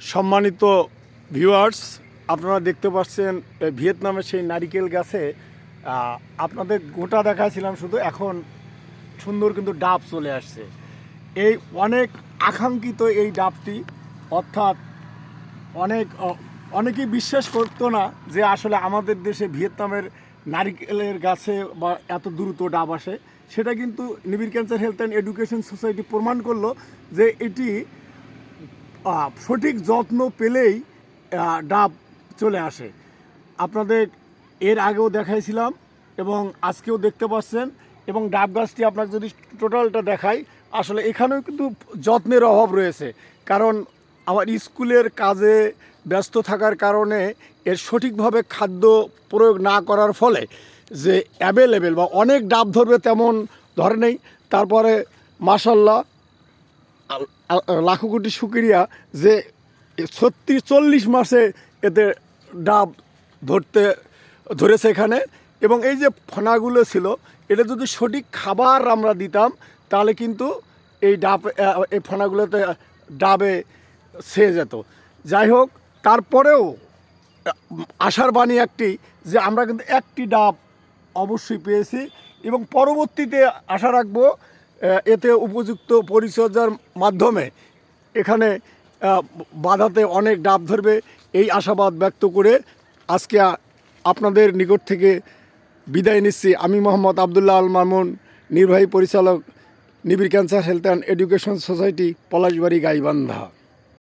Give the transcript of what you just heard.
সম্মানিত ভিউয়ার্স আপনারা দেখতে পাচ্ছেন ভিয়েতনামের সেই নারিকেল গাছে আপনাদের গোটা দেখাছিলাম শুধু এখন সুন্দর কিন্তু ডাব চলে আসছে। এই অনেক আকাঙ্ক্ষিত এই ডাবটি, অর্থাৎ অনেক অনেকেই বিশ্বাস করতো না যে আসলে আমাদের দেশে ভিয়েতনামের নারিকেলের গাছে বা এত দ্রুত ডাব আসে। সেটা কিন্তু Nibir cancer health and education society প্রমাণ করল যে এটি সঠিক যত্ন পেলেই ডাব চলে আসে। আপনাদের এর আগেও দেখাইছিলাম এবং আজকেও দেখতে পাচ্ছেন এবং ডাব গাছটি আপনাকে যদি টোটালটা দেখাই, আসলে এখানেও কিন্তু যত্নের অভাব রয়েছে। কারণ আমার স্কুলের কাজে ব্যস্ত থাকার কারণে এর সঠিকভাবে খাদ্য প্রয়োগ না করার ফলে যে অ্যাভেলেবেল বা অনেক ডাব ধরবে তেমন ধরে নেই। তারপরে মাসাল্লাহ লাখো কোটি শুক্রিয়া যে ছত্রিশ চল্লিশ মাসে এতে ডাব ধরতে, ধরেছে এখানে। এবং এই যে ফনাগুলো ছিল, এটা যদি সঠিক খাবার আমরা দিতাম, তাহলে কিন্তু এই ডাব এই ফনাগুলোতে ডাবে ছেয়ে যেত। যাই হোক, তারপরেও আশার বাণী একটি যে আমরা কিন্তু একটি ডাব অবশ্যই পেয়েছি। এবং পরবর্তীতে আশা রাখব এতে উপযুক্ত পরিচর্যার মাধ্যমে এখানে বাধাতে অনেক ডাব ধরবে। এই আশাবাদ ব্যক্ত করে আজকে আপনাদের নিকট থেকে বিদায় নিচ্ছি। আমি মোহাম্মদ আবদুল্লাহ আল মামুন, নির্বাহী পরিচালক Nibir cancer health and education society, Palashbari, Gaibandha.